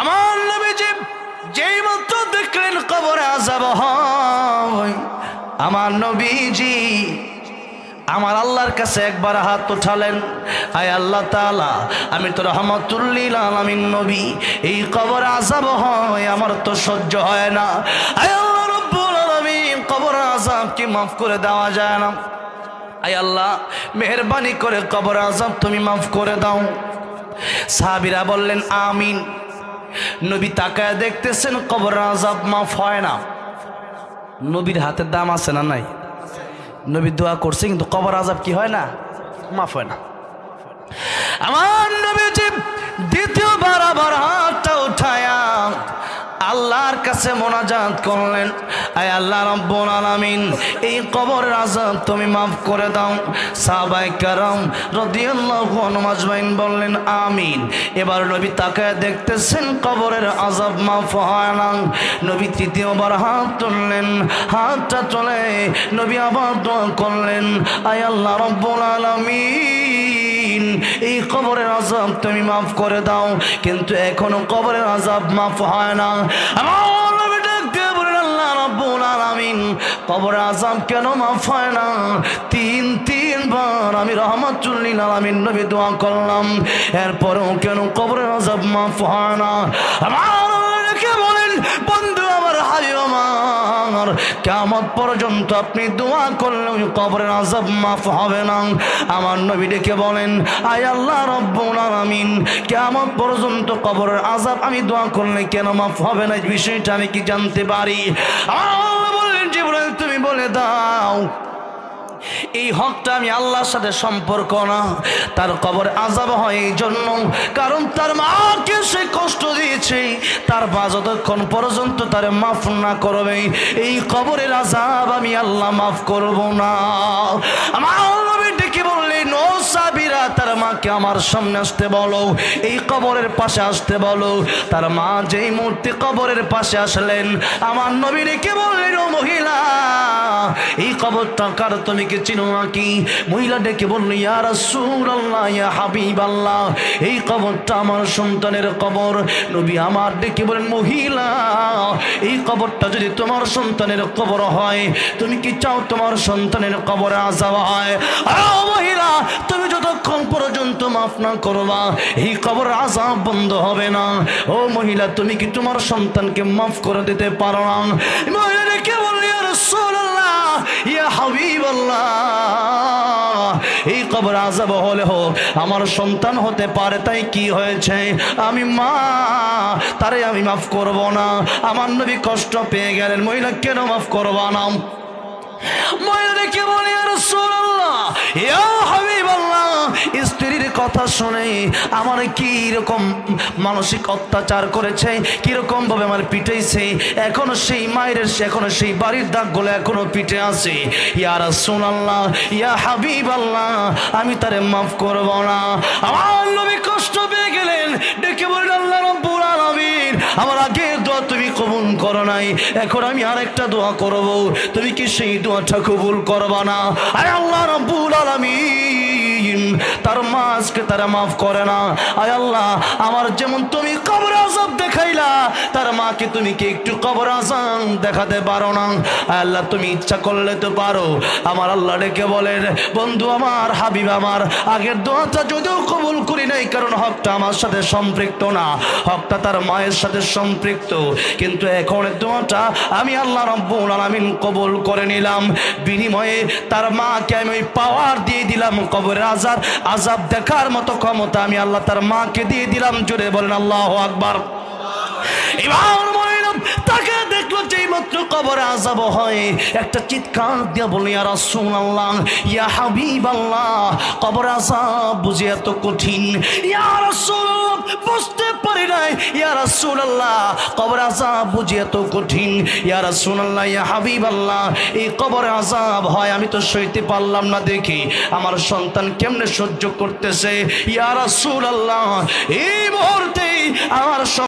আমার নবীজি যেই মাত্র দেখলেন কবরে আজাব হয়, আমার নবীজি আমার আল্লাহর কাছে একবার হাত উঠালেন। আয় আল্লাহ তাআলা, আমি তো রহমতুল্লিল আলামিন নবী, এই কবর আজাব হয়, আমার তো সহ্য হয় না। আয় আল্লাহ রব্বুল কবর আজাব কি মাফ করে দেওয়া যায় না। আয় আল্লাহ, মেহরবানি করে কবর আজাব তুমি মাফ করে দাও। সাহাবিরা বললেন, আমিন। নবী তাকায় দেখতেছেন কবর আজাব মাফ হয় না। নবীর হাতের দাম আছে না নাই? নবী দোয়া করছে, কিন্তু কবর আজাব কি হয় না? মাফ হয় না। আমার নবীজি দ্বিতীয়বার আবার কাছে মোনাজাত করলেন। আয় আল্লাহ রব্বুল আলামিন, এই কবরের আজাব তুমি মাফ করে দাও। সাহাবায়ে কেরাম রাদিয়াল্লাহু আনহুম আজমাইন বললেন, আমিন। এবার নবী তাকায় দেখতেছেন কবরের আজাব মাফ হয় না। নবী তৃতীয়বার হাত তুললেন, হাতটা চলে নবী আবার দোয়া করলেন, আয় আল্লাহ রব্বুল আলামিন। এই কবরের আজাব তুমি মাফ করে দাও, কিন্তু এখনও কবরের আজাব মাফ হয় না। আমার আলামিন, কবরের আজাব কেন মাফ হয় না? তিন, তিনবার আমি রহমাতুল্লিল আলামিন নবী দোয়া করলাম, এরপরেও কেন কবরের আজাব মাফ হয় না? আমার বলেন আমার কেমন পর্যন্ত আপনি দোয়া করলে ওই কবরের আজব মাফ হবে না। আমার নবী ডেকে বলেন, আয় আল্লাহ রব্বুল আলামিন কেমন পর্যন্ত কবরের আজাব আমি দোয়া করলে কেন মাফ হবে না? বিষয়টা আমি কি জানতে পারি? তুমি বলে দাও এই হকটা আমি আল্লাহর সাথে সম্পর্ক না। তার কবর আজাব হয় এই জন্য। কারণ তার মাকে সে কষ্ট দিয়েছে। তার মা যতক্ষণ পর্যন্ত তার মাফ না করবে, এই কবরের আজাব আমি আল্লাহ মাফ করব না। আমার মাকে আমার সামনে আসতে বলো, এই কবরের পাশে আসতে বলো। তার মা যেই মূর্তি কবরের পাশে আসলেন, আমার নবী ডেকে বললেন মহিলা? এই কবরটা কার তুমি কি চিনো নাকি? মহিলা ডেকে বলল, ইয়া রাসূলুল্লাহ, ইয়া হাবিবাল্লাহ, এই কবরটা আমার সন্তানের কবর। নবী আমার ডেকে বলেন মহিলা, এই কবরটা যদি তোমার সন্তানের কবর হয়, তুমি কি চাও তোমার সন্তানের কবরে আজাব হয়? মহিলা, তুমি পর্যন্ত মাফ না করবা এই কবর আজাব বন্ধ হবে না। ও মহিলা, তুমি কি তোমার সন্তানকে মাফ করে দিতে পারো না? এই কবর আজাব হলে হোক, আমার সন্তান হতে পারে, তাই কি হয়েছে? আমি মা, তারে আমি মাফ করব না। আমার নবী কষ্ট পেয়ে গেলেন, মহিলা, কেন মাফ করব না? মহিলা দেখে বলি আর স্ত্রীর কথা শুনে আমার কি রকম মানসিক অত্যাচার করেছে কীরকম ভাবে আমার পিটাইছে, এখনও সেই মায়ের সে এখনও সেই বাড়ির দাগগুলো এখনও পিঠে আছে। ইয়া রাসূলুল্লাহ, ইয়া হাবিব আল্লাহ আমি তারে মাফ করব না। আমার নবী কষ্ট পেয়ে গেলেন, ডেকে বলেন আল্লাহ রব্বুল আলামিন, আমার আগে দোয়া তুমি কবুল করো নাই, এখন আমি আরেকটা দোয়া করব। তুমি কি সেই দোয়াটা কবুল করবা না? আয় আল্লাহ রব্বুল আলামিন। তার মা আজকে তারা মাফ করে না। আয় আল্লাহ আমার যেমন তুমি তার মাকে তুমি কি একটু কবর আজাব দেখাতে পারো না? আল্লাহ, তুমি ইচ্ছা করলে তো পারো। আমার আল্লাহ ডেকে বলেন, বন্ধু আমার, হাবিব আমার, আগের দোয়াটা যদিও কবুল করি নাই, কারণ হকটা আমার সাথে সম্পৃক্ত না। হকটা তার মায়ের সাথে সম্পৃক্ত। কিন্তু এখন দোয়াটা আমি আল্লাহ রব্বুল আলামিন কবুল করে নিলাম। বিনিময়ে তার মাকে আমি ওই পাওয়ার দিয়ে দিলাম, কবরের আজাব আজাব দেখার মতো ক্ষমতা আমি আল্লাহ তার মাকে দিয়ে দিলাম। জোরে বলেন, আল্লাহ আকবার। এবার মহিলাম তাকে দেখল যেই মাত্র কবরে আজাব হয়। একটা চিৎকার দিয়ে বলি, ইয়া রাসূলুল্লাহ, ইয়া হাবিবাল্লাহ। কবর আজাব বুঝে এত কঠিন। ইয়া রাসূল বুঝতে পারি নাই। ইয়া রাসূলুল্লাহ। কবর আজাব বুঝে এত কঠিন। ইয়া রাসূলুল্লাহ, ইয়া হাবিবাল্লাহ। এই কবরে আজাব হয়, আমি তো সইতে পারলাম না দেখি। আমার সন্তান কেমনে সহ্য করতেছে? ইয়া রাসূলুল্লাহ, এই মুহূর্তে আমার